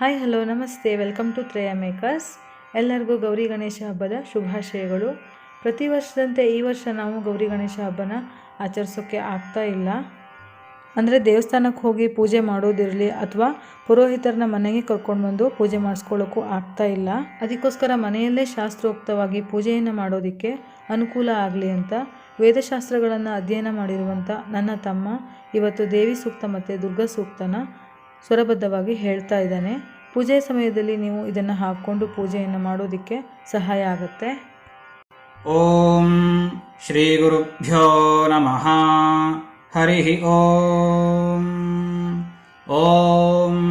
Hi hello ನಮಸ್ತೆ welcome to ತ್ರೇಯ makers ಎಲ್ಲರಿಗೂ ಗೌರಿ ಗಣೇಶ ಹಬ್ಬದ ಶುಭಾಶಯಗಳು. ಪ್ರತಿ ವರ್ಷದಂತೆ ಈ ವರ್ಷ ನಾವು ಗೌರಿ ಗಣೇಶ ಹಬ್ಬನ ಆಚರಿಸೋಕ್ಕೆ ಆಗ್ತಾ ಇಲ್ಲ. ಅಂದರೆ ದೇವಸ್ಥಾನಕ್ಕೆ ಹೋಗಿ ಪೂಜೆ ಮಾಡೋದಿರಲಿ ಅಥವಾ ಪುರೋಹಿತರನ್ನ ಮನೆಗೆ ಕರ್ಕೊಂಡು ಬಂದು ಪೂಜೆ ಮಾಡಿಸ್ಕೊಳ್ಳೋಕ್ಕೂ ಆಗ್ತಾ ಇಲ್ಲ. ಅದಕ್ಕೋಸ್ಕರ ಮನೆಯಲ್ಲೇ ಶಾಸ್ತ್ರೋಕ್ತವಾಗಿ ಪೂಜೆಯನ್ನು ಮಾಡೋದಕ್ಕೆ ಅನುಕೂಲ ಆಗಲಿ ಅಂತ ವೇದಶಾಸ್ತ್ರಗಳನ್ನು ಅಧ್ಯಯನ ಮಾಡಿರುವಂಥ ನನ್ನ ತಮ್ಮ, ಇವತ್ತು ದೇವಿ ಸೂಕ್ತ ಮತ್ತು ದುರ್ಗಾ ಸೂಕ್ತನ ಸ್ವರಬದ್ಧವಾಗಿ ಹೇಳ್ತಾ ಇದ್ದಾನೆ. ಪೂಜೆ ಸಮಯದಲ್ಲಿ ನೀವು ಇದನ್ನು ಹಾಕ್ಕೊಂಡು ಪೂಜೆಯನ್ನು ಮಾಡೋದಕ್ಕೆ ಸಹಾಯ ಆಗುತ್ತೆ. ಓಂ ಶ್ರೀ ಗುರುಭ್ಯೋ ನಮಃ. ಹರಿ ಓಂ. ಓಂ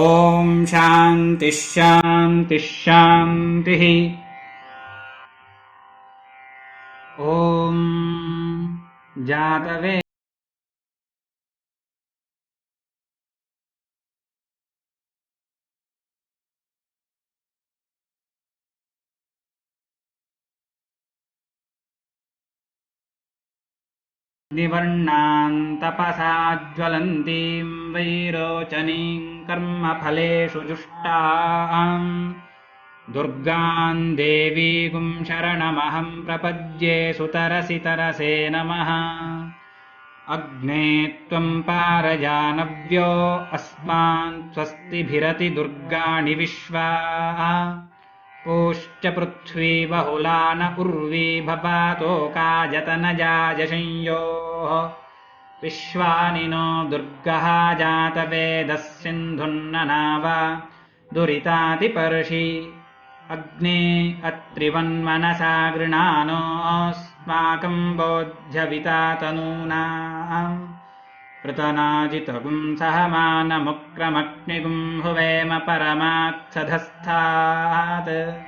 ॐ शान्तिः शान्तिः शान्तिः। ॐ जातवे निवर्णान्तपसा ज्वलन्तीं वैरोचनीं कर्मफलेषु जुष्टाम्। दुर्गान् देवीगुं शरणमहं प्रपद्ये सुतरसि तरसे नमः। अग्ने त्वं पारजानव्यो अस्मान् स्वस्तिभिरति दुर्गाणि विश्वा पूश्च पृथ्वी बहुला न उर्वी भपातोकाजतनजाजशंयोः विश्वानि नो दुर्गः जातवेदः सिन्धुन्ननाव दुरितातिपर्षि अग्ने अत्रिवन्मनसा गृणानोऽस्माकं बोध्यविता तनूनाम् पृतनाजितगुं सहमानमुक्रमग्निगुं हुवेम परमात्सधस्थात्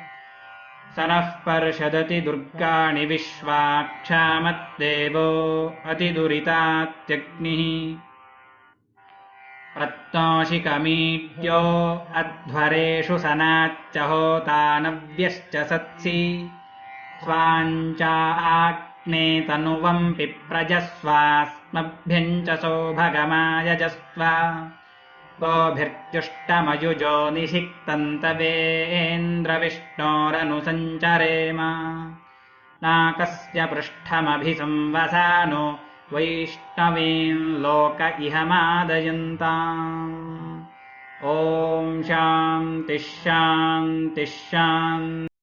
स नः पर्षदति दुर्गाणि विश्वाक्षामद्देवो अतिदुरितात्यग्निः। प्रत्नोषिकमीट्यो अध्वरेषु सनाच्च होतानव्यश्च सत्सि। स्वाञ्चाग्ने तनुवं सौभगमायजस्व गोभिर्त्युष्टमयुजो निषिक्तन्तवेन्द्रविष्णोरनुसञ्चरेम नाकस्य पृष्ठमभिसंवसानो वैष्णवीम् लोक इह मादयन्ताम् ॐ शान्तिः शान्तिः शान्तिः